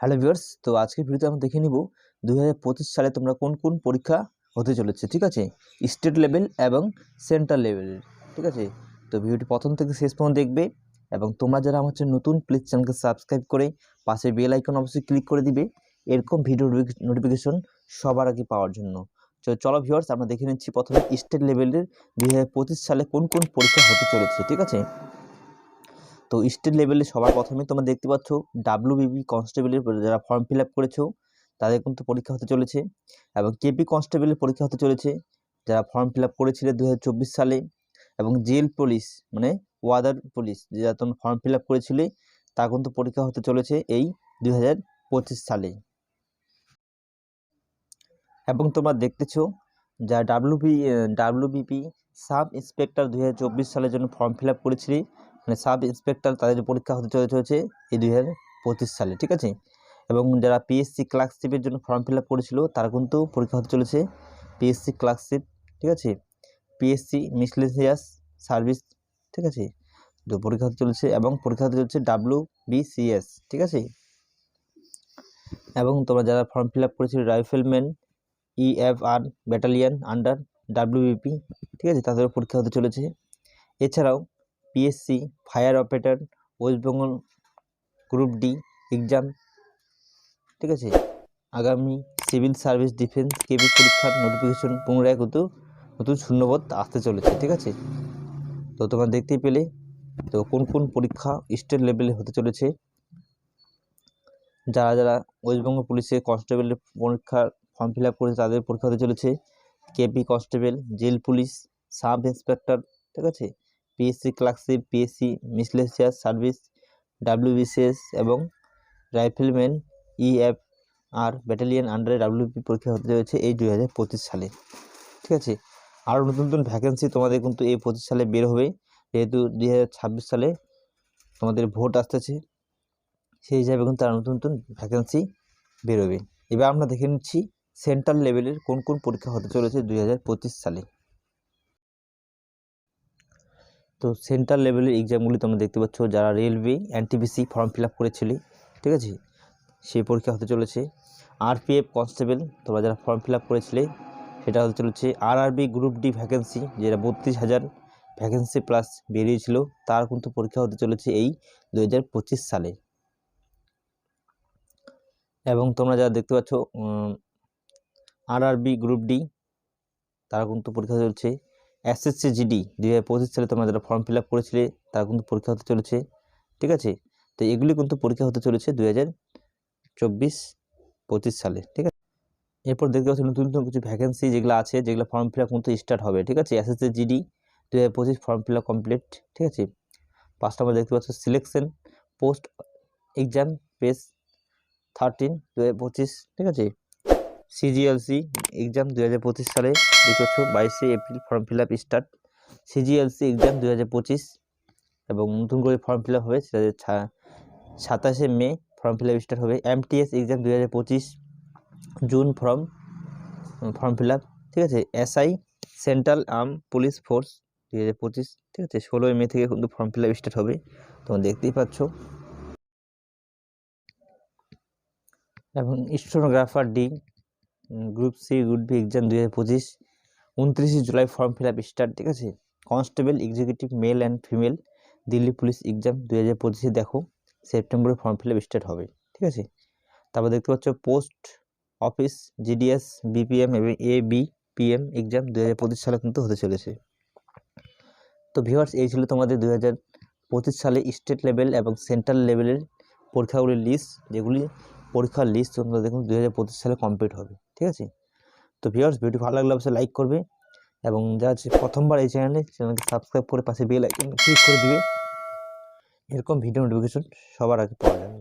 Hello viewers তো আজকের ভিডিওতে আমরা দেখে নিব দুই হাজার পঁচিশ সালে তোমরা কোন কোন পরীক্ষা হতে চলেছে, ঠিক আছে? স্টেট লেভেল এবং সেন্ট্রাল লেভেলের ঠিক আছে? তো ভিডিওটি প্রথম থেকে শেষ পর্যন্ত দেখবে এবং তোমরা যারা আমার হচ্ছে নতুন প্লিজ চ্যানেলকে সাবস্ক্রাইব করে পাশে বেল আইকন অবশ্যই ক্লিক করে দিবে। এরকম ভিডিও নোটিফিকেশন সবার আগে পাওয়ার জন্য। তো চলো ভিউয়ার্স আমরা দেখে নিচ্ছি প্রথমে স্টেট লেভেলের দুই হাজার পঁচিশ সালে কোন কোন পরীক্ষা হতে চলেছে, ঠিক আছে? তো স্টেট লেভেলে সবার প্রথমে তোমরা দেখতে পাচ্ছ ডাব্লিউবিবি কনস্টেবলের যারা ফর্ম ফিল আপ করেছ, তাদের কিন্তু পরীক্ষা হতে চলেছে এবং কেপি কনস্টেবলের পরীক্ষা হতে চলেছে, যারা ফর্ম ফিল আপ করেছিলে দু সালে এবং জেল পুলিশ মানে ওয়াদার পুলিশ যারা তোমরা ফর্ম ফিল আপ করেছিলে, তা কিন্তু পরীক্ষা হতে চলেছে এই দুই হাজার পঁচিশ সালে। এবং তোমরা দেখতেছো যা ডাব্লিউবি ডাব্লিউবিপি সাব ইন্সপেক্টর দুই হাজার চব্বিশ সালের জন্য ফর্ম ফিল আপ করেছিলি মানে সাব ইন্সপেক্টর তাদের পরীক্ষা হতে চলে চলেছে এই দুই হাজার পঁচিশ সালে, ঠিক আছে? এবং যারা পিএসসি ক্লার্কশিপের জন্য ফর্ম ফিল আপ করেছিল, তারা কিন্তু পরীক্ষা হতে চলেছে পিএসসি ক্লার্কশিপ ঠিক আছে? পিএসসি মিসলেসিয়াস সার্ভিস ঠিক আছে? তো পরীক্ষা হতে চলেছে এবং পরীক্ষা হতে চলেছে ডাব্লিউ বিসিএস ঠিক আছে? এবং তোমরা যারা ফর্ম ফিল আপ করেছিল rifleman EFR battalion under WBP ঠিক আছে? তাদেরও পরীক্ষা হতে চলেছে। এছাড়াও PSC fire operator West Bengal group D exam ঠিক আছে? আগামী সিভিল সার্ভিস ডিফেন্স কেবি পরীক্ষার নোটিফিকেশন পুনরায় কিন্তু নতুন শূন্যপদ আসতে চলেছে, ঠিক আছে? তো তোমরা দেখতেই পেলে, তো কোন কোন পরীক্ষা স্টেট লেভেলে হতে চলেছে? যারা যারা ওয়েস্টবেঙ্গল পুলিশের কনস্টেবলের পরীক্ষার ফর্ম ফিল আপ করেছে, তাদের পরীক্ষা হতে চলেছে। KP constable jail police sub inspector ঠিক আছে? PSC clerkship, PSC miscellaneous service, WBCS এবং রাইফেলম্যান ইএফ আর ব্যাটালিয়ান আন্ডারে ডাব্লিউপি পরীক্ষা হতে চলেছে এই দুই হাজার পঁচিশ সালে। ঠিক আছে? আরও নতুন নতুন ভ্যাকেন্সি তোমাদের কিন্তু এই পঁচিশ সালে বের হবে। যেহেতু দুই হাজার ছাব্বিশ সালে তোমাদের ভোট আসতেছে, সেই হিসাবে কিন্তু আরও নতুন নতুন ভ্যাকেন্সি বেরোবে। এবার আমরা দেখে নিচ্ছি সেন্ট্রাল লেভেলের কোন কোন পরীক্ষা হতে চলেছে দুই হাজার পঁচিশ সালে। তো সেন্ট্রাল লেভেলের এক্সামগুলি তোমরা দেখতে পাচ্ছ, যারা railway NTPC form fill up করেছিলে, ঠিক আছে? সেই পরীক্ষা হতে চলেছে। আরপিএফ কনস্টেবল তোমরা যারা ফর্ম ফিল আপ করেছিলে, সেটা হতে চলেছে। আরআরবি গ্রুপ ডি ভ্যাকেন্সি যেটা বত্রিশ হাজার ভ্যাকেন্সি প্লাস বেরিয়েছিল, তার কিন্তু পরীক্ষা হতে চলেছে এই দু হাজার পঁচিশ সালে। এবং তোমরা যারা দেখতে পাচ্ছ আরআরবি গ্রুপ ডি তারা কিন্তু পরীক্ষা চলছে। এসএসসি জিডি দুই হাজার পঁচিশ সালে তোমরা যারা ফর্ম ফিল আপ করেছিলে, তারা কিন্তু পরীক্ষা হতে চলেছে, ঠিক আছে? তো এগুলি কিন্তু পরীক্ষা হতে চলেছে দুই হাজার চব্বিশ পঁচিশ সালে, ঠিক আছে? এরপর দেখতে পাচ্ছি নতুন নতুন কিছু ভ্যাকেন্সি যেগুলো আছে, যেগুলো ফর্ম ফিল আপ কিন্তু স্টার্ট হবে, ঠিক আছে? এসএসসি জিডি দু হাজার পঁচিশ ফর্ম ফিল আপ কমপ্লিট ঠিক আছে? পাঁচ নম্বর দেখতে পাচ্ছ selection post exam phase thirteen দু হাজার পঁচিশ, ঠিক আছে? সিজিএলসি এক্সাম দু হাজার পঁচিশ সালে দেখতে পাচ্ছ বাইশে April form fill up start. CGLC exam দু হাজার পঁচিশ এবং নতুন করে ফর্ম ফিল আপ হবে সেটা সাতাশে May form fill up start হবে। এমটিএস এক্সাম দু হাজার পঁচিশ June form form fill up, ঠিক আছে? SI, central arm police force দু হাজার পঁচিশ, ঠিক আছে? ষোলোই মে থেকে কিন্তু ফর্ম ফিল আপ স্টার্ট হবে। তোমরা দেখতেই পাচ্ছ। এবং stenographer D group C group B exam দু হাজার পঁচিশ, উনত্রিশে July form fill up start ঠিক আছে? Constable executive male and female Delhi police exam দুই হাজার পঁচিশে দেখো সেপ্টেম্বরে ফর্ম ফিল আপ স্টার্ট হবে, ঠিক আছে? তারপর দেখতে পাচ্ছ পোস্ট অফিস জিডিএস বিপিএম এবং এ বি পিএম এক্সাম দু হাজার পঁচিশ সালে কিন্তু হতে চলেছে। তো ভিউয়ার্স এই ছিল তোমাদের দু হাজার পঁচিশ সালে স্টেট লেভেল এবং সেন্ট্রাল লেভেলের পরীক্ষাগুলির লিস্ট যেগুলি পরীক্ষার লিস্ট তোমরা দেখুন দু হাজার পঁচিশ সালে কমপ্লিট হবে। ঠিক আছে? তো ভিউয়ার্স ভিডিও ভালো লাগলে অবশ্যই লাইক করবে এবং যা আছে প্রথমবার এই চ্যানেলে চ্যানেলকে সাবস্ক্রাইব করে পাশে বেল আইকন ক্লিক করে দিবে। এরকম ভিডিও নোটিফিকেশন সবার আগে পাওয়ার জন্য।